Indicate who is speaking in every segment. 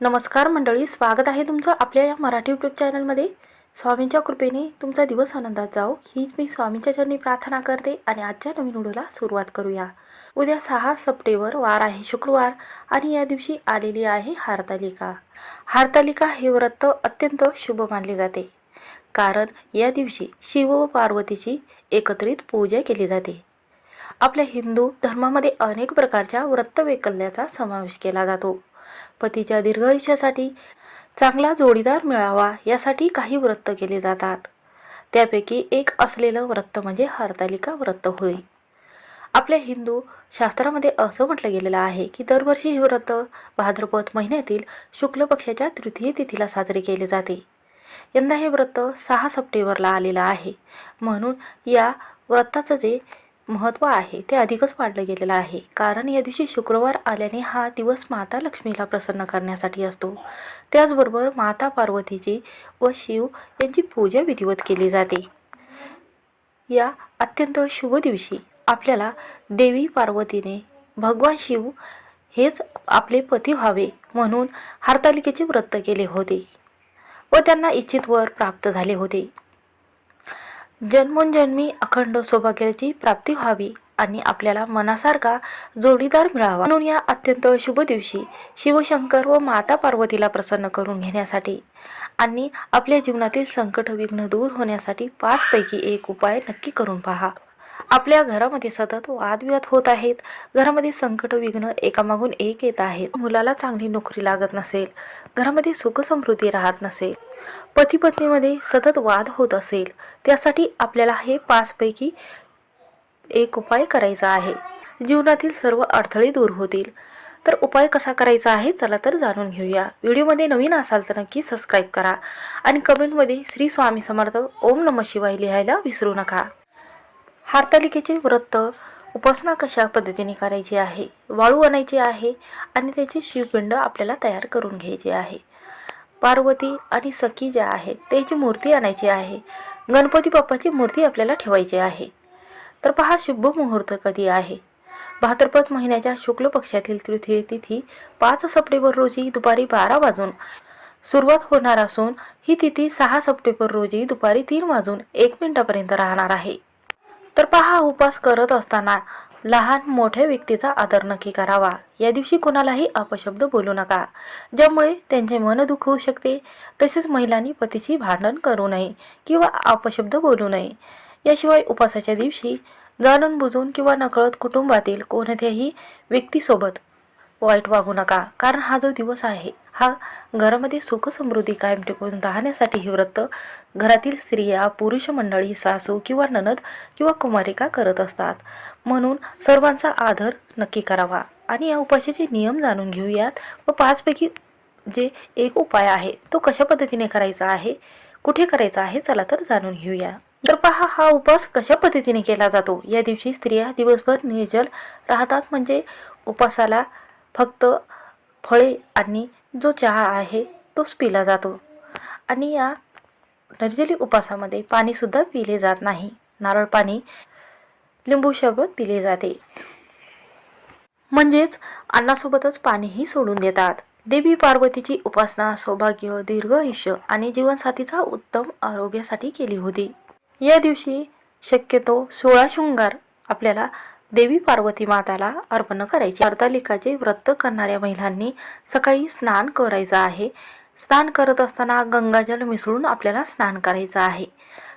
Speaker 1: नमस्कार मंडळी स्वागत आहे तुमचं आपल्या या मराठी यूट्यूब चॅनलमध्ये स्वामींच्या कृपेने तुमचा दिवस आनंदात जाओ हीच मी स्वामींच्या चरणी प्रार्थना करते आणि आजच्या नवीन व्हिडिओला सुरुवात करूया. उद्या सहा सप्टेंबर वार आहे शुक्रवार आणि या दिवशी आलेली आहे हारतालिका. हारतालिका हे व्रत अत्यंत शुभ मानले जाते. कारण या दिवशी शिव व पार्वतीची एकत्रित पूजा केली जाते. आपल्या हिंदू धर्मामध्ये अनेक प्रकारच्या व्रत वैकल्याचा समावेश केला जातो. पतीच्या दीर्घायुष्यासाठी चांगला जोडीदार मिळावा यासाठी काही व्रत केले जातात. त्यापैकी एक असलेलं व्रत म्हणजे हरतालिका व्रत होय. आपल्या हिंदू शास्त्रामध्ये असं म्हटलं गेलेलं आहे की दरवर्षी हे व्रत भाद्रपद महिन्यातील शुक्ल पक्षाच्या तृतीय तिथीला साजरे केले जाते. यंदा हे व्रत सहा सप्टेंबरला आलेलं आहे. म्हणून या व्रताचं जे महत्त्व आहे. ते अधिकच वाढलं गेलेलं आहे. कारण या दिवशी शुक्रवार आल्याने हा दिवस माता लक्ष्मीला प्रसन्न करण्यासाठी असतो. त्याचबरोबर माता पार्वतीची व शिव यांची पूजा विधिवत केली जाते. या अत्यंत शुभ दिवशी आपल्याला देवी पार्वतीने भगवान शिव हेच आपले पती व्हावे म्हणून हरतालिकेचे व्रत केले होते व त्यांना इच्छित वर प्राप्त झाले होते. जन्मोनजन्मी अखंड सौभाग्याची प्राप्ती व्हावी आणि आपल्याला मनासारखा जोडीदार मिळावा. म्हणून या अत्यंत शुभ दिवशी शिवशंकर व माता पार्वतीला प्रसन्न करून घेण्यासाठी आणि आपल्या जीवनातील संकट विघ्न दूर होण्यासाठी पाचपैकी एक उपाय नक्की करून पहा. आपल्या घरामध्ये सतत वादविवाद होत आहेत. घरामध्ये संकट विघ्न एकामागून एक येत आहेत. मुलाला चांगली नोकरी लागत नसेल. घरामध्ये सुखसमृद्धी राहत नसेल. पती पत्नीमध्ये सतत वाद होत असेल. त्यासाठी आपल्याला हे पाचपैकी एक उपाय करायचा आहे. जीवनातील सर्व अडथळे दूर होतील. तर उपाय कसा करायचा आहे? चला तर जाणून घेऊया. व्हिडिओमध्ये नवीन असाल तर नक्की सबस्क्राईब करा. आणि कमेंटमध्ये श्री स्वामी समर्थ ओम नम शिवाय लिहायला विसरू नका. हारतालिकेचे व्रत उपासना कशा पद्धतीने करायची आहे वाळू आणायची आहे आणि त्याचे शिवपिंड आपल्याला तयार करून घ्यायचे आहे. पार्वती आणि सखी ज्या आहेत त्याची मूर्ती आणायची आहे. गणपती बाप्पाची मूर्ती आपल्याला ठेवायची आहे. तर पहा शुभ मुहूर्त कधी आहे? भाद्रपद महिन्याच्या शुक्ल पक्षातील तृतीय तिथी पाच सप्टेंबर रोजी दुपारी बारा वाजून सुरुवात होणार असून ही तिथी सहा सप्टेंबर रोजी दुपारी तीन वाजून एक मिनिटापर्यंत राहणार आहे. तर पहा उपास करत असताना लहान मोठ्या व्यक्तीचा आदर नक्की करावा. या दिवशी कोणालाही अपशब्द बोलू नका. ज्यामुळे त्यांचे मन दुःख होऊ शकते. तसेच महिलांनी पतीची भांडण करू नये किंवा अपशब्द बोलू नये. याशिवाय उपासाच्या दिवशी जाणून बुजून किंवा नकळत कुटुंबातील कोणत्याही व्यक्तीसोबत वाईट वागू नका. कारण हा जो दिवस आहे हा घरामध्ये सुख समृद्धी कायम टिकून राहण्यासाठी हे व्रत घरातील स्त्रिया पुरुष मंडळी सासू किंवा ननद किंवा कुमारिका करत असतात. म्हणून सर्वांचा आदर नक्की करावा. आणि या उपासाचे नियम जाणून घेऊयात व पाचपैकी जे एक उपाय आहे तो कशा पद्धतीने करायचा आहे कुठे करायचा आहे चला तर जाणून घेऊया. तर पहा हा उपास कशा पद्धतीने केला जातो? या दिवशी स्त्रिया दिवसभर निर्जल राहतात. म्हणजे उपासाला फक्त फळे आणि जो चहा आहे तोच पिला जातो. आणि या निर्जली उपासामध्ये पाणीसुद्धा पिले जात नाही. नारळ पाणी लिंबू शरबत पिले जाते. म्हणजेच अन्नासोबतच पाणीही सोडून देतात. देवी पार्वतीची उपासना सौभाग्य दीर्घ आयुष्य आणि जीवनसाथीचा उत्तम आरोग्यासाठी केली होती. या दिवशी शक्यतो सोळा शृंगार आपल्याला देवी पार्वती माताला अर्पण करायचे. अर्धालिकाचे व्रत करणाऱ्या महिलांनी सकाळी स्नान करायचं आहे. स्नान करत असताना गंगाजल मिसळून आपल्याला स्नान करायचं आहे.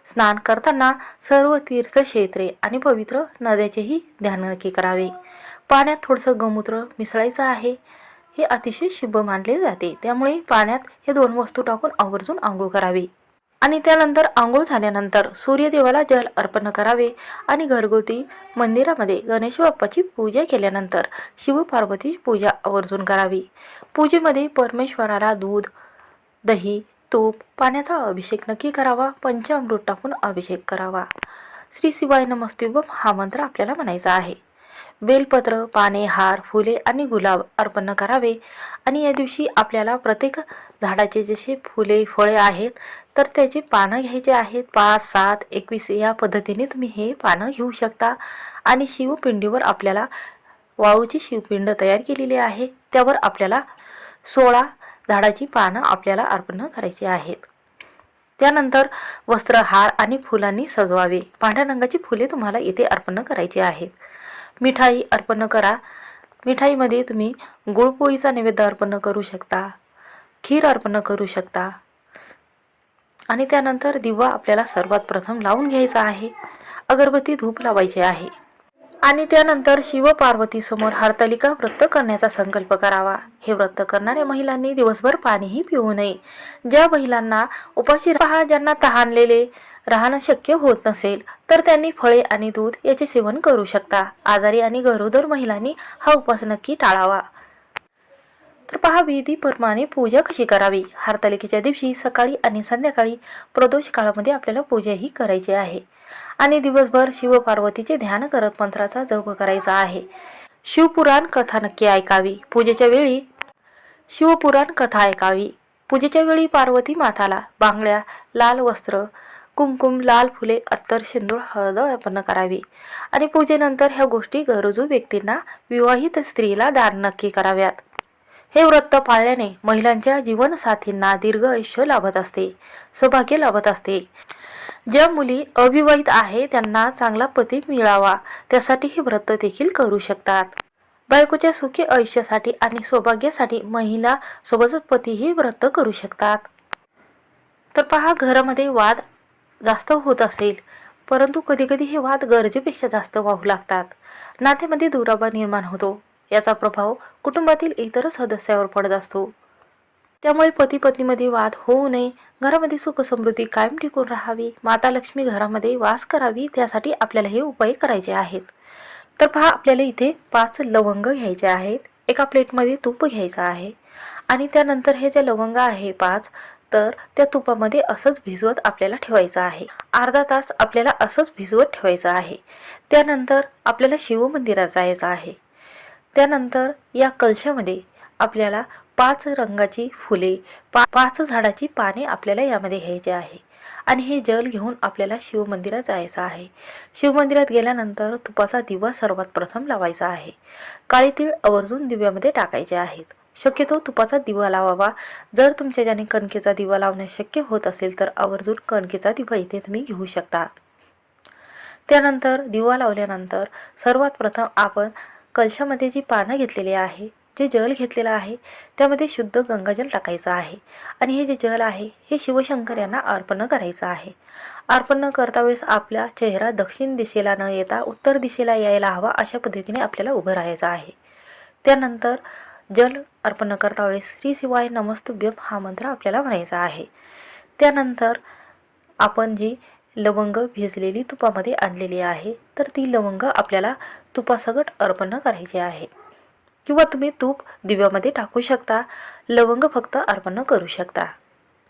Speaker 1: स्नान करताना सर्व तीर्थक्षेत्रे आणि पवित्र नद्याचेही ध्यान नक्की करावे. पाण्यात थोडंसं गोमूत्र मिसळायचं आहे. हे अतिशय शुभ मानले जाते. त्यामुळे पाण्यात हे दोन वस्तू टाकून आवर्जून आंघोळ करावी. आणि त्यानंतर आंघोळ झाल्यानंतर सूर्यदेवाला जल अर्पण करावे आणि घरगुती मंदिरामध्ये गणेश बाप्पाची पूजा केल्यानंतर शिवपार्वतीची पूजा आवर्जून करावी. पूजेमध्ये परमेश्वराला दूध दही तूप पाण्याचा अभिषेक नक्की करावा पंचामृत टाकून अभिषेक करावा. श्री शिवाय नमस्तुभम हा मंत्र आपल्याला म्हणायचा आहे. बेलपत्र पाने हार फुले आणि गुलाब अर्पण करावे. आणि या दिवशी आपल्याला प्रत्येक झाडाचे जसे फुले फळे आहेत तर त्याचे पानं घ्यायचे आहेत. पाच सात एकवीस या पद्धतीने तुम्ही हे पानं घेऊ शकता. आणि शिवपिंडीवर आपल्याला वाळूची शिवपिंड तयार केलेली आहे. त्यावर आपल्याला सोळा झाडाची पानं आपल्याला अर्पण करायची आहेत. त्यानंतर वस्त्र हार आणि फुलांनी सजवावे. पांढऱ्या रंगाची फुले तुम्हाला इथे अर्पण करायची आहेत. मिठाई अर्पण करा. मिठाईमध्ये तुम्ही गुळपोळीचा नैवेद्य अर्पण करू शकता खीर अर्पण करू शकता. आणि त्यानंतर दिवा आपल्याला सर्वात प्रथम लावून घ्यायचा आहे. अगरबत्ती धूप लावायचे आहे. आणि त्यानंतर शिवपार्वतीसमोर हरतालिका व्रत करण्याचा संकल्प करावा. हे व्रत करणाऱ्या महिलांनी दिवसभर पाणीही पिऊ नये. ज्या महिलांना उपाशी पहा ज्यांना तहानलेले राहणं शक्य होत नसेल तर त्यांनी फळे आणि दूध याचे सेवन करू शकता. आजारी आणि गरोदर महिलांनी हा उपास नक्की टाळावा. तर पहा विधीप्रमाणे पूजा कशी करावी? हारतालिकेच्या दिवशी सकाळी आणि संध्याकाळी प्रदोष काळामध्ये आपल्याला पूजाही करायची आहे. आणि दिवसभर शिवपार्वतीचे ध्यान करत मंत्राचा जप करायचा आहे. शिवपुराण कथा नक्की ऐकावी. पूजेच्या वेळी शिवपुराण कथा ऐकावी. पूजेच्या वेळी पार्वती माताला बांगड्या लाल वस्त्र कुमकुम लाल फुले अत्तर शेंदूळ हळद अर्पण करावी. आणि पूजेनंतर ह्या गोष्टी गरजू व्यक्तींना विवाहित स्त्रीला दान नक्की कराव्यात. हे व्रत पाळल्याने महिलांच्या जीवनसाथींना दीर्घ आयुष्य लाभत असते सौभाग्य लाभत असते. ज्या मुली अविवाहित आहे त्यांना चांगला पती मिळावा त्यासाठी हे व्रत देखील करू शकतात. बायकोच्या सुखी आयुष्यासाठी आणि सौभाग्यासाठी महिला सोबतच पतीही व्रत करू शकतात. तर पहा घरामध्ये वाद जास्त होत असेल परंतु कधीकधी हे वाद गरजेपेक्षा जास्त वाहू लागतात. नात्यामध्ये दुराबा निर्माण होतो. याचा प्रभाव कुटुंबातील इतर सदस्यावर पडत असतो. त्यामुळे पती पत्नीमध्ये वाद होऊ नये घरामध्ये सुख समृद्धी कायम टिकून राहावी माता लक्ष्मी घरामध्ये वास करावी त्यासाठी आपल्याला हे उपाय करायचे आहेत. तर पहा आपल्याला इथे पाच लवंग घ्यायचे आहेत. एका प्लेटमध्ये तूप घ्यायचं आहे. आणि त्यानंतर हे जे लवंग आहे पाच तर त्या तुपामध्ये असंच भिजवत आपल्याला ठेवायचं आहे. अर्धा तास आपल्याला असंच भिजवत ठेवायचं आहे. त्यानंतर आपल्याला शिवमंदिरात जायचं आहे. त्यानंतर या कलशामध्ये आपल्याला पाच रंगाची फुले पा पाच झाडाची पाने आपल्याला यामध्ये घ्यायचे आहे. आणि हे जल घेऊन आपल्याला शिवमंदिरात जायचं आहे. शिवमंदिरात गेल्यानंतर तुपाचा दिवा सर्वात प्रथम लावायचा आहे. काळे तीळ आवर्जून दिव्यामध्ये टाकायचे आहेत. शक्यतो तुपाचा दिवा लावावा. जर तुमच्या ज्याने कणकेचा दिवा लावणे शक्य होत असेल तर आवर्जून कणकेचा दिवा इथे तुम्ही घेऊ शकता. त्यानंतर दिवा लावल्यानंतर सर्वात प्रथम आपण कलशामध्ये जी पानं घेतलेली आहे जे जल घेतलेलं आहे त्यामध्ये शुद्ध गंगाजल टाकायचं आहे. आणि हे जे जल आहे हे शिवशंकर यांना अर्पण करायचं आहे. अर्पण न करता वेळेस आपला चेहरा दक्षिण दिशेला न येता उत्तर दिशेला यायला हवा अशा पद्धतीने आपल्याला उभं राहायचं आहे. त्यानंतर जल अर्पण करता वेळेस श्री शिवाय नमस्तुभ्यम हा मंत्र आपल्याला म्हणायचा आहे. त्यानंतर आपण जी लवंग भिजलेली तुपामध्ये आणलेली आहे तर ती लवंग आपल्याला तुपासकट अर्पण करायची आहे. किंवा तुम्ही तूप दिव्यामध्ये टाकू शकता लवंग फक्त अर्पण करू शकता.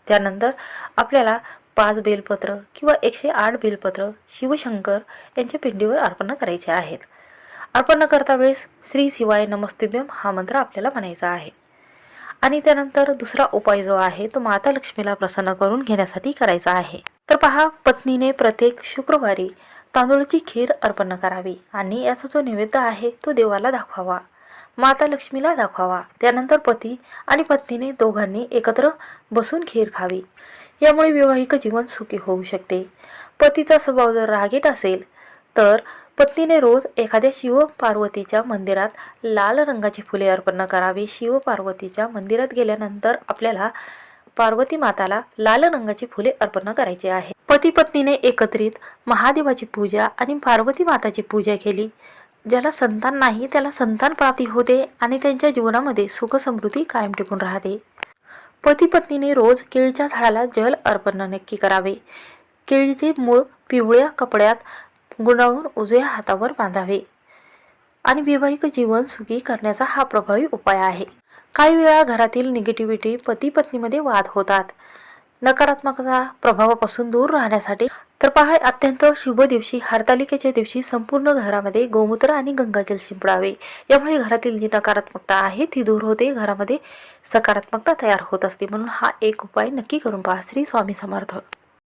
Speaker 1: त्यानंतर आपल्याला पाच बेलपत्र किंवा एकशे आठ बेलपत्र शिवशंकर यांच्या पिंडीवर अर्पण करायचे आहेत. अर्पण करता वेळेस श्री शिवाय नमस्तुभ्यम हा मंत्र आपल्याला म्हणायचा आहे. आणि त्यानंतर दुसरा उपाय जो आहे तो माता लक्ष्मीला प्रसन्न करून घेण्यासाठी करायचा आहे. तर पहा पत्नीने प्रत्येक शुक्रवारी तांदूळची खीर अर्पण करावी आणि याचा जो नैवेद्य आहे तो देवाला दाखवावा. माता लक्ष्मीला दाखवावा. त्यानंतर पती आणि पत्नीने दोघांनी एकत्र बसून खीर खावी. यामुळे वैवाहिक जीवन सुखी होऊ शकते. पतीचा स्वभाव जर रागीट असेल तर पत्नीने रोज एखाद्या शिव पार्वतीच्या मंदिरात लाल रंगाची फुले अर्पण करावी. शिव पार्वतीच्या मंदिरात गेल्यानंतर आपल्याला पार्वती माताला लाल रंगाची फुले अर्पण करायची आहे. पती पत्नीने एकत्रित महादेवाची पूजा आणि पार्वती माताची पूजा केली. ज्याला संतान नाही त्याला संतान प्राप्ती होते आणि त्यांच्या जीवनामध्ये सुख समृद्धी कायम टिकून राहते. पती पत्नीने रोज केळीच्या झाडाला जल अर्पण नक्की करावे. केळीचे मूळ पिवळ्या कपड्यात गुंडाळून उजव्या हातावर बांधावे. आणि वैवाहिक जीवन सुखी करण्याचा हा प्रभावी उपाय आहे. काही वेळा घरातील निगेटिव्हिटी पती पत्नीमध्ये वाद होतात. नकारात्मकता प्रभावापासून दूर राहण्यासाठी. तर पहा अत्यंत शुभ दिवशी हरतालिकेच्या दिवशी संपूर्ण घरामध्ये गोमूत्र आणि गंगाजल शिंपडावे. यामुळे घरातील जी नकारात्मकता आहे ती दूर होते. घरामध्ये सकारात्मकता तयार होत असते. म्हणून हा एक उपाय नक्की करून पहा. श्री स्वामी समर्थ.